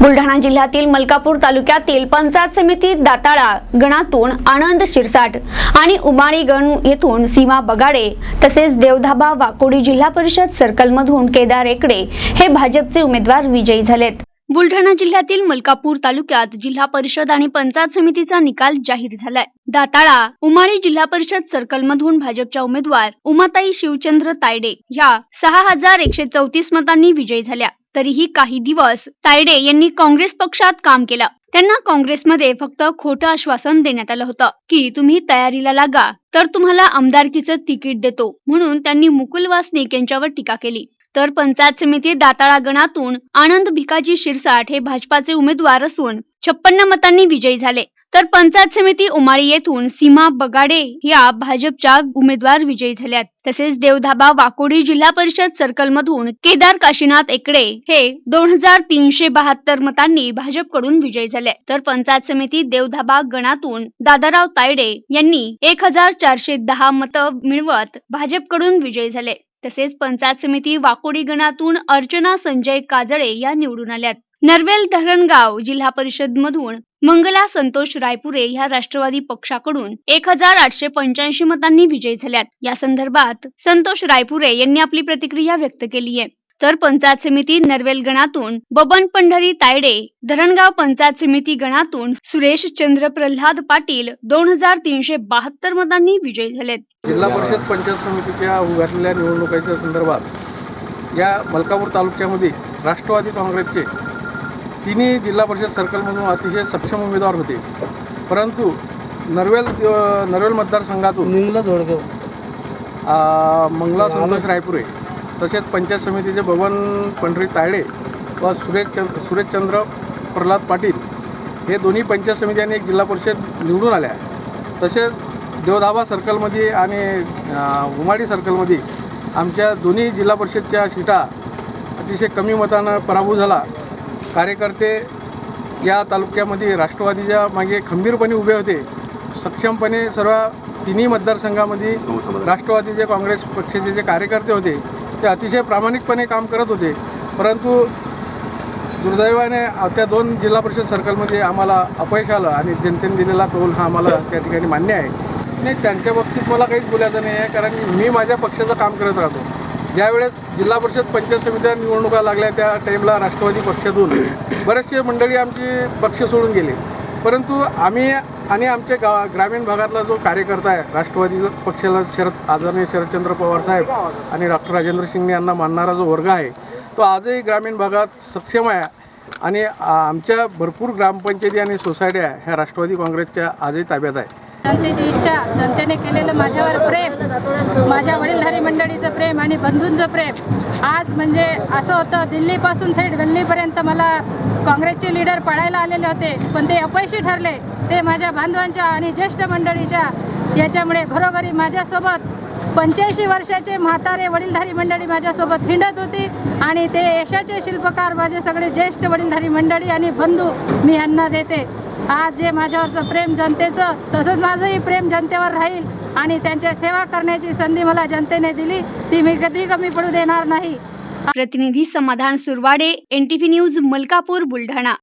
बुलढाणा जिल्ह्यातील मलकापूर तालुक्यातील पंचायत समिती दाताळा गणातून आनंद शिरसाट आणि उमाळी गण येथून सीमा बगाडे तसेच देवधाबा वाकोडी जिल्हा परिषद सर्कलमधून केदार एकडे हे भाजपचे उमेदवार विजयी झालेत. बुलढाणा जिल्ह्यातील मलकापूर तालुक्यात जिल्हा परिषद आणि पंचायत समितीचा निकाल जाहीर झालाय. दाताळा उमाळी जिल्हा परिषद सर्कलमधून भाजपच्या उमेदवार उमाताई शिवचंद्र तायडे या सहा हजार एकशे चौतीस मतांनी विजयी झाल्या. तरीही काही दिवस तायडे यांनी काँग्रेस पक्षात काम केलं. त्यांना काँग्रेसमध्ये फक्त खोटं आश्वासन देण्यात आलं होतं की तुम्ही तयारीला लागा तर तुम्हाला आमदारकीचं तिकीट देतो म्हणून त्यांनी मुकुल वासनिक यांच्यावर टीका केली. तर पंचायत समिती दाताळा गणातून आनंद भिकाजी शिरसाट हे भाजपाचे उमेदवार असून छप्पन्न मतांनी विजयी झाले. तर पंचायत समिती उमाळी येथून सीमा बगाडे या भाजपच्या उमेदवार विजयी झाल्यात. तसेच देवधाबा वाकोडी जिल्हा परिषद सर्कल मधून केदार काशीनाथ एकडे हे दोन हजार तीनशे बहात्तर मतांनी भाजपकडून विजयी झाले. तर पंचायत समिती देवधाबा गणातून दादाराव तायडे यांनी एक हजार चारशे दहा मतं मिळवत भाजपकडून विजयी झाले. तसेच पंचायत समिती वाकोडी गणातून अर्चना संजय काजळे या निवडून आल्यात. नरवेल धरणगाव जिल्हा परिषद मधून मंगला संतोष रायपुरे ह्या राष्ट्रवादी पक्षाकडून एक हजार आठशे पंच्याऐंशी मतांनी विजयी झाल्यात. या संदर्भात संतोष रायपुरे यांनी आपली प्रतिक्रिया व्यक्त केली आहे. तर पंचायत समिती नरवेल गणातून बबन पंढरी तायडे धरणगाव पंचायत समिती गणातून सुरेश चंद्र प्रल्हाद पाटील दोन हजार तीनशे बहात्तर मतांनी विजयी झालेत. जिल्हा परिषद पंचायत समितीच्या उघडलेल्या निवडणुकांच्या संदर्भात या मलकापूर तालुक्यामध्ये राष्ट्रवादी काँग्रेसचे तिन्ही जिल्हा परिषद सर्कलमधून अतिशय सक्षम उमेदवार होते. परंतु नरवेल नरवेल मतदारसंघातून निंगला जोडगाव मंगला संतोष रायपुरे तसेच पंचायत समितीचे बबन पंढरी तायडे व सुरेश चंद सुरेशचंद्र प्रल्हाद पाटील हे दोन्ही पंचायत समिती आणि एक जिल्हा परिषद निवडून आल्या. तसेच देवधाबा सर्कलमध्ये आणि उमाडी सर्कलमध्ये आमच्या दोन्ही जिल्हा परिषदच्या सीटा अतिशय कमी मतानं पराभूत झाला. कार्यकर्ते या तालुक्यामध्ये राष्ट्रवादीच्या मागे खंबीरपणे उभे होते. सक्षमपणे सर्व तिन्ही मतदारसंघामध्ये राष्ट्रवादीचे काँग्रेस पक्षाचे जे कार्यकर्ते होते ते अतिशय प्रामाणिकपणे काम करत होते. परंतु दुर्दैवाने त्या दोन जिल्हा परिषद सर्कलमध्ये आम्हाला अपयश आलं आणि जनतेने दिलेला कौल हा आम्हाला त्या ठिकाणी मान्य आहे. नाही त्यांच्या बाबतीत मला काहीच बोलायचं नाही आहे कारण मी माझ्या पक्षाचं काम करत राहतो. ज्यावेळेस जिल्हा परिषद पंचायत समित्या निवडणुका लागल्या त्या टाईमला राष्ट्रवादी पक्षातून बरेचसे मंडळी आमची पक्ष सोडून गेले. परंतु आम्ही आणि आमच्या गा ग्रामीण भागातला जो कार्यकर्ता आहे राष्ट्रवादी पक्षाला शरद आदरणीय शरदचंद्र पवार साहेब आणि डॉक्टर राजेंद्र शिंगणे यांना मानणारा जो वर्ग आहे तो आजही ग्रामीण भागात सक्षम आहे आणि आमच्या भरपूर ग्रामपंचायती आणि सोसायट्या ह्या राष्ट्रवादी काँग्रेसच्या आजही ताब्यात आहे. जनतेची इच्छा जनतेने केलेलं माझ्यावर प्रेम माझ्या वडीलधारी मंडळीचं प्रेम आणि बंधूंचं प्रेम आज म्हणजे असं होतं दिल्लीपासून थेट गल्लीपर्यंत मला काँग्रेसचे लीडर पळायला आलेले होते पण ते अपयशी ठरले. ते माझ्या बांधवांच्या आणि ज्येष्ठ मंडळीच्या याच्यामुळे घरोघरी माझ्यासोबत पंच्याऐंशी वर्षाचे म्हातारे वडीलधारी मंडळी माझ्यासोबत हिंडत होती आणि ते यशाचे शिल्पकार माझे सगळे ज्येष्ठ वडीलधारी मंडळी आणि बंधू मी यांना देते. आज जे माझ्यावरचं प्रेम जनतेचं तसंच माझंही प्रेम जनतेवर राहील आणि त्यांच्या सेवा करण्याची संधी मला जनतेने दिली ती मी कधी कमी पडू देणार नाही. प्रतिनिधी समाधान सुरवाडे एनटीव्ही न्यूज मलकापूर बुलढाणा.